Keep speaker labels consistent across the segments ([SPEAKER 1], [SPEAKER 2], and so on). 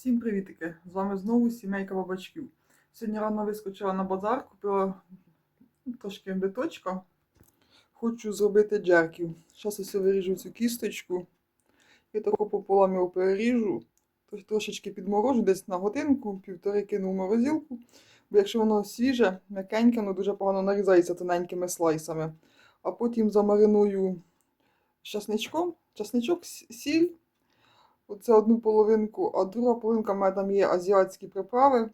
[SPEAKER 1] Всім привітики! З вами знову сімейка бабачків. Сьогодні рано вискочила на базар, купила трошки биточка. Хочу зробити джерків. Зараз ось виріжу цю кісточку і тако пополам його переріжу. Трошечки підморожу, десь на годинку, півтори кину в морозилку. Бо якщо воно свіже, м'якеньке, воно дуже погано нарізається тоненькими слайсами. А потім замариную часничком, часничок, сіль. Оце одну половинку, а друга половинка в мене там є азіатські приправи.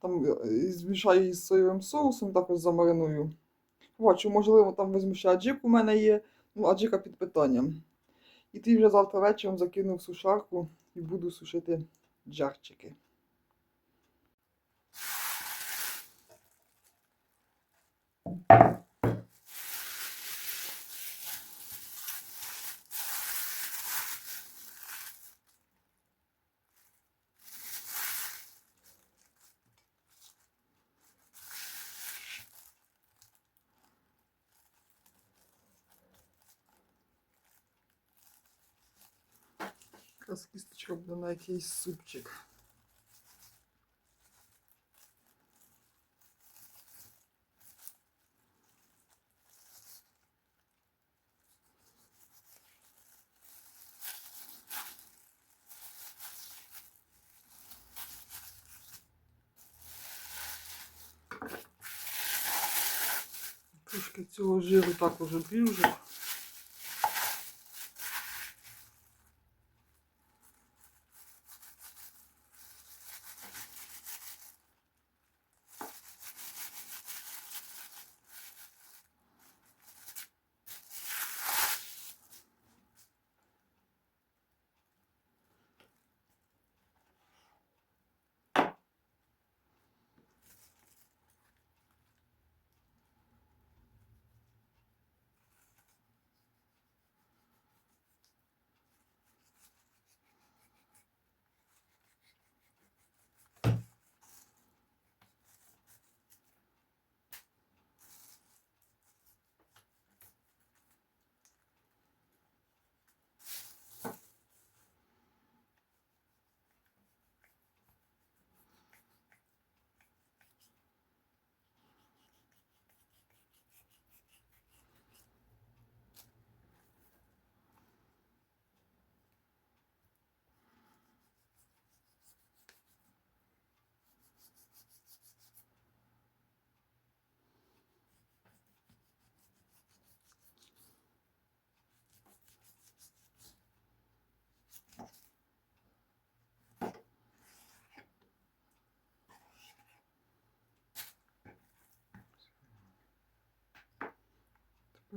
[SPEAKER 1] Там е, змішаю її з соєвим соусом, також замариную. Бачу, можливо, там візьму ще аджик у мене є. Ну, аджика під питанням. І ти вже завтра вечором закину в сушарку і буду сушити джарчики. Якраз кісточка буде на якийсь супчик. Трошки цього жиру також обріжу.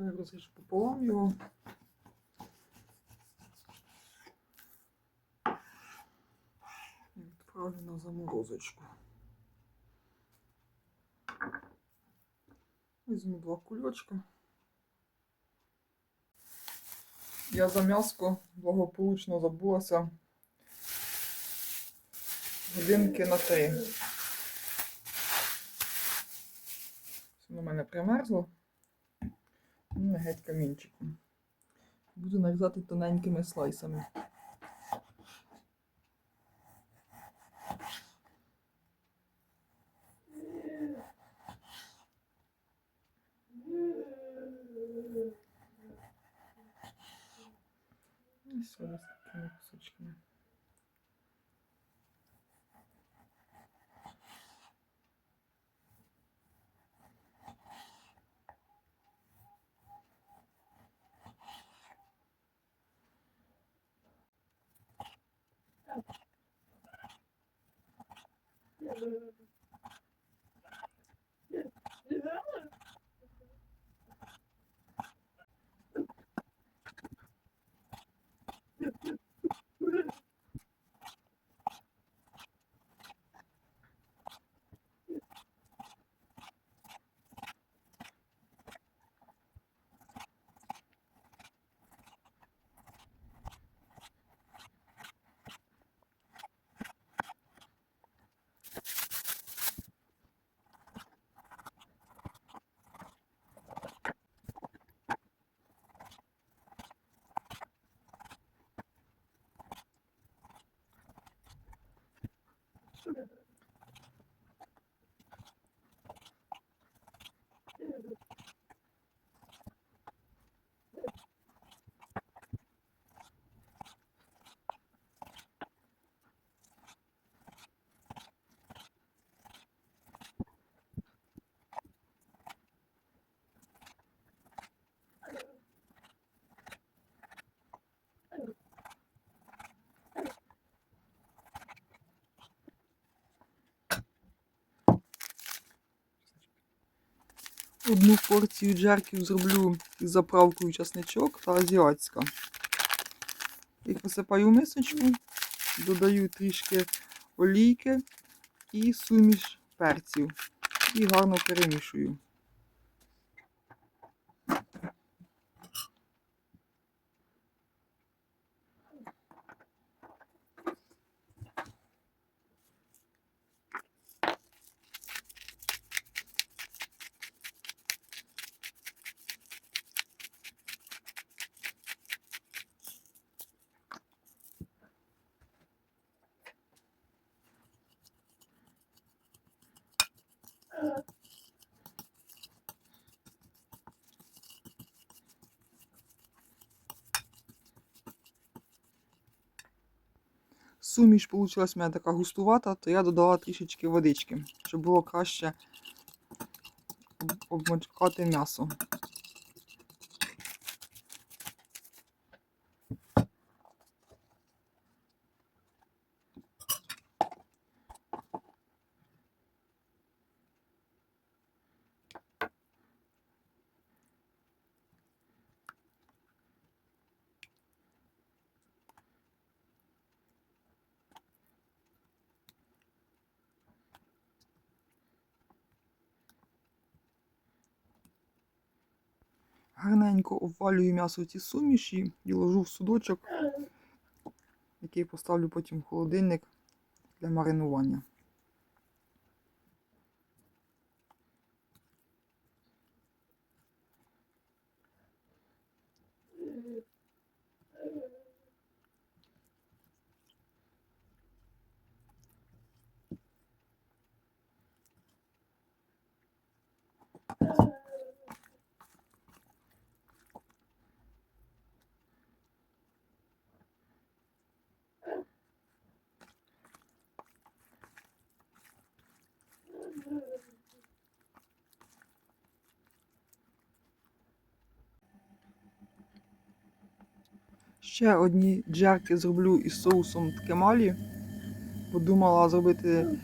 [SPEAKER 1] Розріжу пополам його. І відправлю на заморозочку. Візьму два кульочка. Я за м'яско благополучно забулася годинки на три. Воно мене примерзло. Ну, геть камінчиком. Буду нарізати тоненькими слайсами. Ось Thank you. Thank you. Одну порцію джерків зроблю із заправкою часничок та азіатська. Їх висипаю в мисочку, додаю трішки олійки і суміш перців. І гарно перемішую. Суміш вийшла в мене така густувата, то я додала трішечки водички, щоб було краще обмочкати м'ясо. Гарненько обвалюю м'ясо в ці суміші і ложу в судочок, який поставлю потім в холодильник для маринування. Ще одні джерки зроблю із соусом ткемалі. Подумала зробити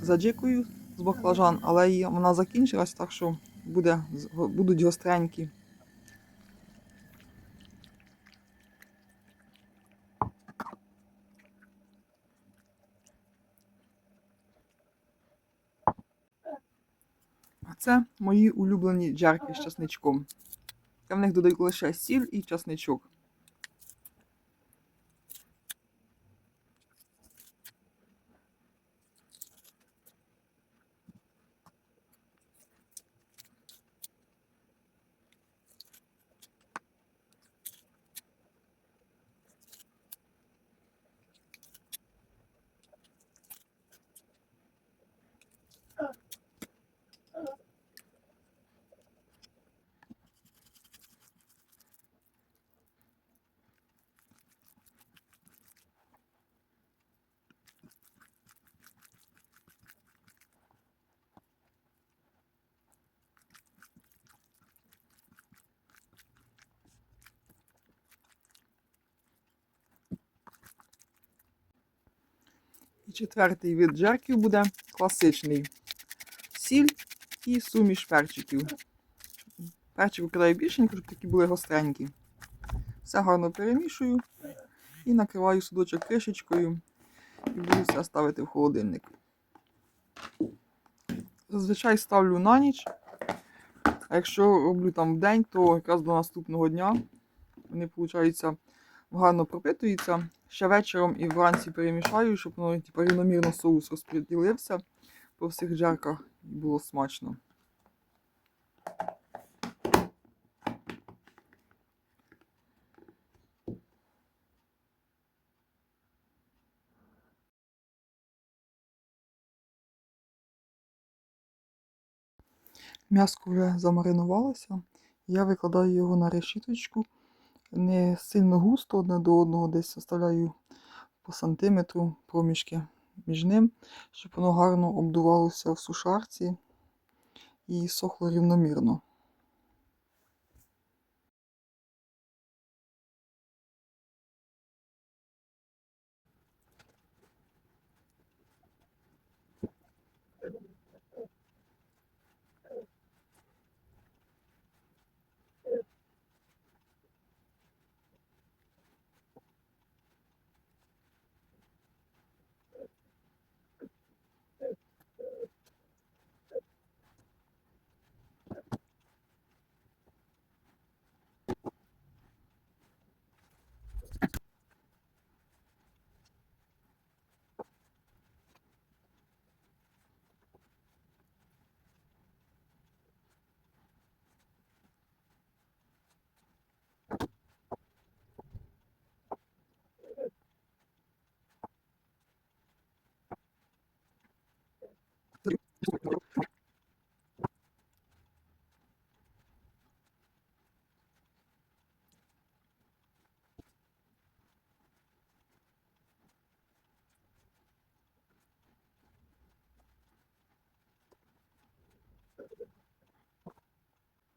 [SPEAKER 1] з аджикою з баклажан, але вона закінчилась, так що буде, будуть гостренькі. А це мої улюблені джерки з часничком. Я в них додаю лише сіль і часничок. І четвертий вид джерків буде класичний. Сіль і суміш перчиків. Перчик викидаю більшенько, щоб такі були гостренькі. Все гарно перемішую і накриваю судочок кришечкою і буду все ставити в холодильник. Зазвичай ставлю на ніч. А якщо роблю там в день, то якраз до наступного дня вони, виходить, гарно пропитуються ще вечором і вранці перемішаю, щоб воно типу, рівномірно соус розподілився по всіх джерках і було смачно. М'яско вже замаринувалося, я викладаю його на решіточку. Не сильно густо одне до одного, десь оставляю по сантиметру проміжки між ним, щоб воно гарно обдувалося в сушарці і сохло рівномірно.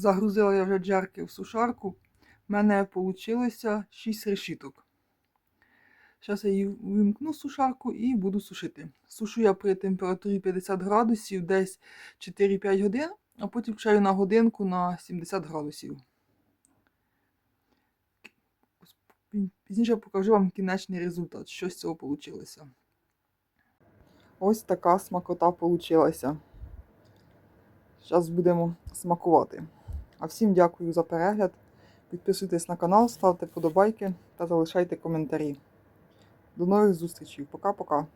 [SPEAKER 1] Загрузила я вже джерки в сушарку. У мене вийшло 6 решіток. Зараз я її вимкну сушарку і буду сушити. Сушу я при температурі 50 градусів десь 4-5 годин, а потім включаю на годинку на 70 градусів. Пізніше покажу вам кінечний результат, що з цього вийшло. Ось така смакота вийшла. Зараз будемо смакувати. А всім дякую за перегляд. Підписуйтесь на канал, ставте подобайки та залишайте коментарі. До нових зустрічей. Пока-пока.